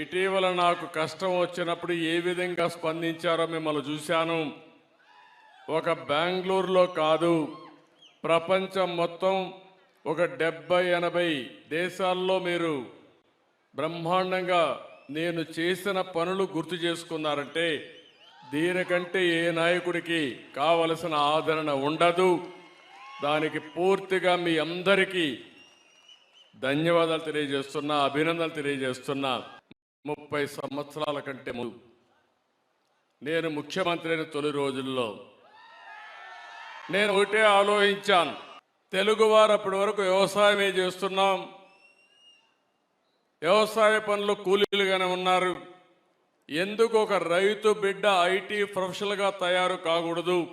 ఇటీవల నాకు కష్టం వచ్చినప్పుడు ఏ విధంగా స్పందించారో మిమ్మల్ని చూశాను. ఒక బెంగళూరులో కాదు ప్రపంచం మొత్తం ఒక డెబ్బై ఎనభై దేశాల్లో మీరు బ్రహ్మాండంగా నేను చేసిన పనులు గుర్తు చేసుకున్నారంటే దీనికంటే ఏ నాయకుడికి కావలసిన ఆదరణ ఉండదు. దానికి పూర్తిగా మీ అందరికీ ధన్యవాదాలు తెలియజేస్తున్నా అభినందనలు తెలియజేస్తున్నా. ముప్పై సంవత్సరాల కంటే ముందు. నేను ముఖ్యమంత్రి అయిన తొలి రోజుల్లో. నేను ఒకటే ఆలోచించాను. తెలుగువారు అప్పటి వరకు వ్యవసాయమే చేస్తున్నాం. వ్యవసాయ పనులు కూలీలుగానే ఉన్నారు. ఎందుకు ఒక రైతు బిడ్డ ఐటీ ప్రొఫెషనల్గా తయారు కాకూడదు?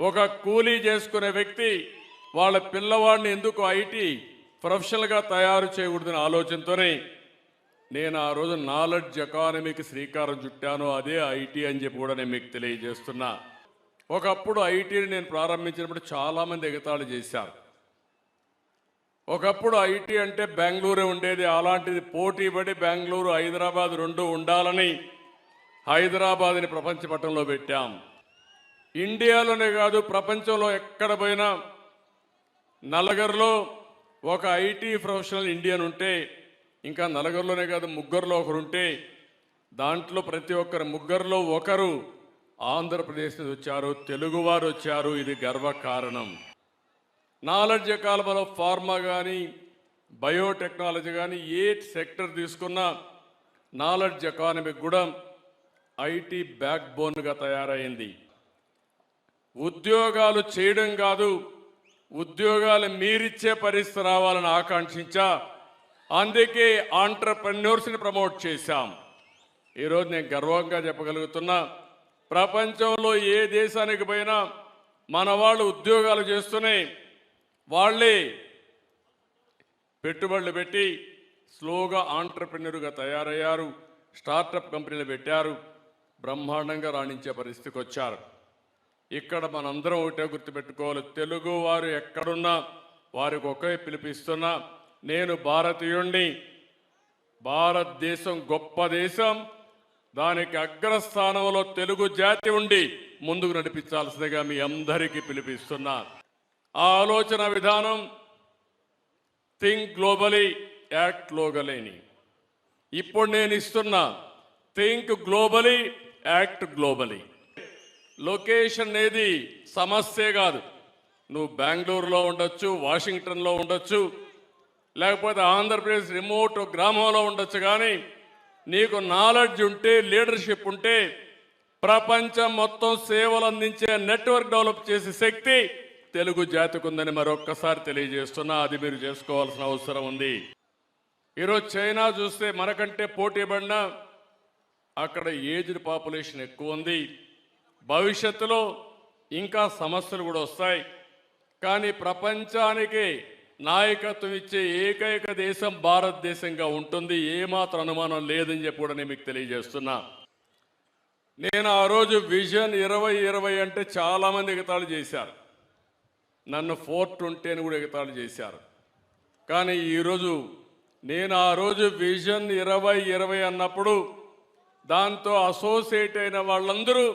ఒక కూలీ చేసుకునే వ్యక్తి వాళ్ళ పిల్లవాడిని ఎందుకు ఐటీ ప్రొఫెషనల్గా తయారు చేయకూడదనే ఆలోచనతోనే నేను ఆ రోజు నాలెడ్జ్ ఎకానమీకి శ్రీకారం చుట్టాను. అదే ఐటీ అని చెప్పి కూడా నేను మీకు తెలియజేస్తున్నా. ఒకప్పుడు ఐటీని నేను ప్రారంభించినప్పుడు చాలామంది ఎగతాళి చేశారు. ఒకప్పుడు ఐటీ అంటే బెంగళూరే ఉండేది. అలాంటిది పోటీ పడి బెంగళూరు హైదరాబాద్ రెండు ఉండాలని హైదరాబాద్ని ప్రపంచ పటంలో పెట్టాం. ఇండియాలోనే కాదు ప్రపంచంలో ఎక్కడ పోయినా నలుగురిలో ఒక ఐటీ ప్రొఫెషనల్ ఇండియన్ ఉంటే ఇంకా నలుగురిలోనే కాదు ముగ్గురులో ఒకరుంటే దాంట్లో ప్రతి ఒక్కరు ముగ్గురులో ఒకరు ఆంధ్రప్రదేశ్ నుంచి వచ్చారు తెలుగువారు వచ్చారు ఇది గర్వకారణం. నాలెడ్జ్ కాలంలో ఫార్మా కానీ బయోటెక్నాలజీ కానీ ఏ సెక్టర్ తీసుకున్నా నాలెడ్జ్ ఎకానమీ కూడా ఐటీ బ్యాక్ బోన్గా తయారైంది. ఉద్యోగాలు చేయడం కాదు ఉద్యోగాలు మీరిచ్చే పరిస్థితి రావాలని ఆకాంక్షించా అందుకే ఆంటర్ప్రెన్యూర్స్ని ప్రమోట్ చేశాం. ఈరోజు నేను గర్వంగా చెప్పగలుగుతున్నా ప్రపంచంలో ఏ దేశానికి పోయినా మన వాళ్ళు ఉద్యోగాలు చేస్తూనే వాళ్ళే పెట్టుబడులు పెట్టి స్లోగా ఆంటర్ప్రెన్యూర్గా తయారయ్యారు స్టార్టప్ కంపెనీలు పెట్టారు బ్రహ్మాండంగా రాణించే పరిస్థితికి వచ్చారు. ఇక్కడ మనందరం ఒకటే గుర్తుపెట్టుకోవాలి తెలుగు వారు ఎక్కడున్నా వారికి ఒకే పిలిపిస్తున్నా నేను భారతీయుణ్ణి. భారతదేశం గొప్ప దేశం. దానికి అగ్రస్థానంలో తెలుగు జాతి ఉండి ముందుకు నడిపించాల్సిందిగా మీ అందరికీ పిలిపిస్తున్నా. ఆ ఆలోచన విధానం థింక్ గ్లోబలీ యాక్ట్ లోగలేని. ఇప్పుడు నేను ఇస్తున్నా think globally act globally. Location అనేది సమస్యే కాదు. నువ్వు బెంగళూరులో ఉండొచ్చు వాషింగ్టన్లో ఉండొచ్చు లేకపోతే ఆంధ్రప్రదేశ్ రిమోట్ గ్రామంలో ఉండొచ్చు కానీ నీకు నాలెడ్జ్ ఉంటే లీడర్షిప్ ఉంటే ప్రపంచం మొత్తం సేవలు అందించే నెట్వర్క్ డెవలప్ చేసే శక్తి తెలుగు జాతికి ఉందని మరొక్కసారి తెలియజేస్తున్నా. అది మీరు చేసుకోవాల్సిన అవసరం ఉంది. ఈరోజు చైనా చూస్తే మనకంటే పోటీ పడిన అక్కడ ఏజ్డ్ పాపులేషన్ ఎక్కువ ఉంది. భవిష్యత్తులో ఇంకా సమస్యలు కూడా వస్తాయి. కానీ ప్రపంచానికి నాయకత్వం ఇచ్చే ఏకైక దేశం భారతదేశంగా ఉంటుంది. ఏమాత్రం అనుమానం లేదని చెప్పి కూడా నేను మీకు తెలియజేస్తున్నా. నేను ఆ రోజు విజన్ ఇరవై ఇరవై అంటే చాలామంది ఎగతాళి చేశారు. నన్ను ఫోర్ ట్వంటీ అని కూడా ఎగతాళి చేశారు. కానీ ఈరోజు నేను ఆ రోజు విజన్ ఇరవై ఇరవై అన్నప్పుడు దాంతో అసోసియేట్ అయిన వాళ్ళందరూ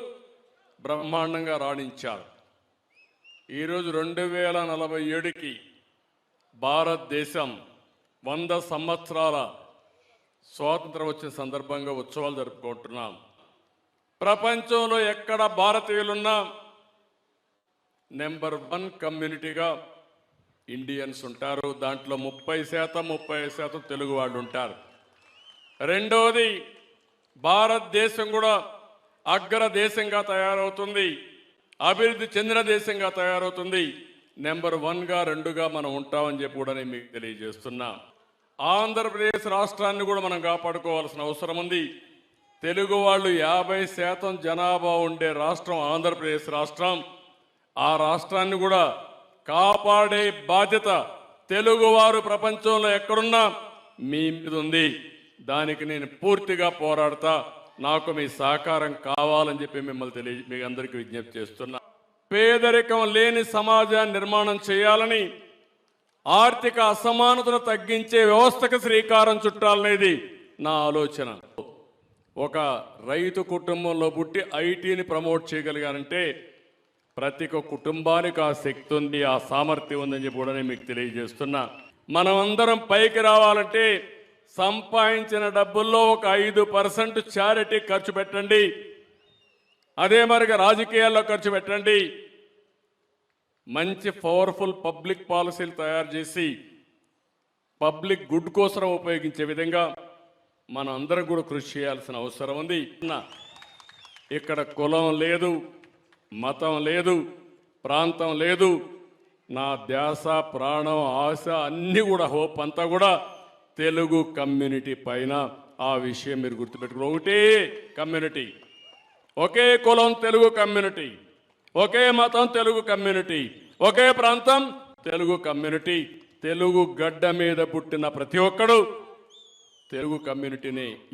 బ్రహ్మాండంగా రాణించారు. ఈరోజు రెండు వేల నలభై ఏడుకి భారతదేశం వంద సంవత్సరాల స్వాతంత్రం వచ్చిన సందర్భంగా ఉత్సవాలు జరుపుకుంటున్నాం. ప్రపంచంలో ఎక్కడ భారతీయులున్నా నెంబర్ వన్ కమ్యూనిటీగా ఇండియన్స్ ఉంటారు. దాంట్లో ముప్పై శాతం ముప్పై శాతం తెలుగు వాళ్ళు ఉంటారు. రెండవది భారతదేశం కూడా అగ్ర దేశంగా తయారవుతుంది. అభివృద్ధి చెందిన దేశంగా తయారవుతుంది. నెంబర్ వన్గా రెండుగా మనం ఉంటామని చెప్పి కూడా నేను మీకు తెలియజేస్తున్నా. ఆంధ్రప్రదేశ్ రాష్ట్రాన్ని కూడా మనం కాపాడుకోవాల్సిన అవసరం ఉంది. తెలుగు వాళ్ళు యాభై శాతం జనాభా ఉండే రాష్ట్రం ఆంధ్రప్రదేశ్ రాష్ట్రం. ఆ రాష్ట్రాన్ని కూడా కాపాడే బాధ్యత తెలుగువారు ప్రపంచంలో ఎక్కడున్నా మీ మీద ఉంది దానికి నేను పూర్తిగా పోరాడతా. నాకు మీ సహకారం కావాలని చెప్పి మిమ్మల్ని తెలియ మీ అందరికీ విజ్ఞప్తి చేస్తున్నా. పేదరికం లేని సమాజాన్ని నిర్మాణం చేయాలని ఆర్థిక అసమానతను తగ్గించే వ్యవస్థకు శ్రీకారం చుట్టాలనేది నా ఆలోచన. ఒక రైతు కుటుంబంలో పుట్టి ఐటీని ప్రమోట్ చేయగలిగానంటే ప్రతి ఒక్క కుటుంబానికి ఆ శక్తి ఉంది ఆ సామర్థ్యం ఉందని చెప్పి కూడా నేను మీకు తెలియజేస్తున్నా. మనమందరం పైకి రావాలంటే సంపాదించిన డబ్బుల్లో ఒక ఐదు పర్సెంట్ చారిటీ ఖర్చు పెట్టండి. అదే మరిగా రాజకీయాల్లో ఖర్చు పెట్టండి. మంచి పవర్ఫుల్ పబ్లిక్ పాలసీలు తయారు చేసి పబ్లిక్ గుడ్ కోసం ఉపయోగించే విధంగా మనం అందరం కూడా కృషి చేయాల్సిన అవసరం ఉంది. నా ఇక్కడ కులం లేదు మతం లేదు ప్రాంతం లేదు. నా ధ్యాస ప్రాణం ఆశ అన్నీ కూడా హోప్ అంతా కూడా తెలుగు కమ్యూనిటీ పైన ఆ విషయం మీరు గుర్తుపెట్టుకుని ఒకటే కమ్యూనిటీ. ఒకే కులం తెలుగు కమ్యూనిటీ ఒకే మతం తెలుగు కమ్యూనిటీ ఒకే ప్రాంతం తెలుగు కమ్యూనిటీ. తెలుగు గడ్డ మీద పుట్టిన ప్రతి ఒక్కడు తెలుగు కమ్యూనిటీని ఈ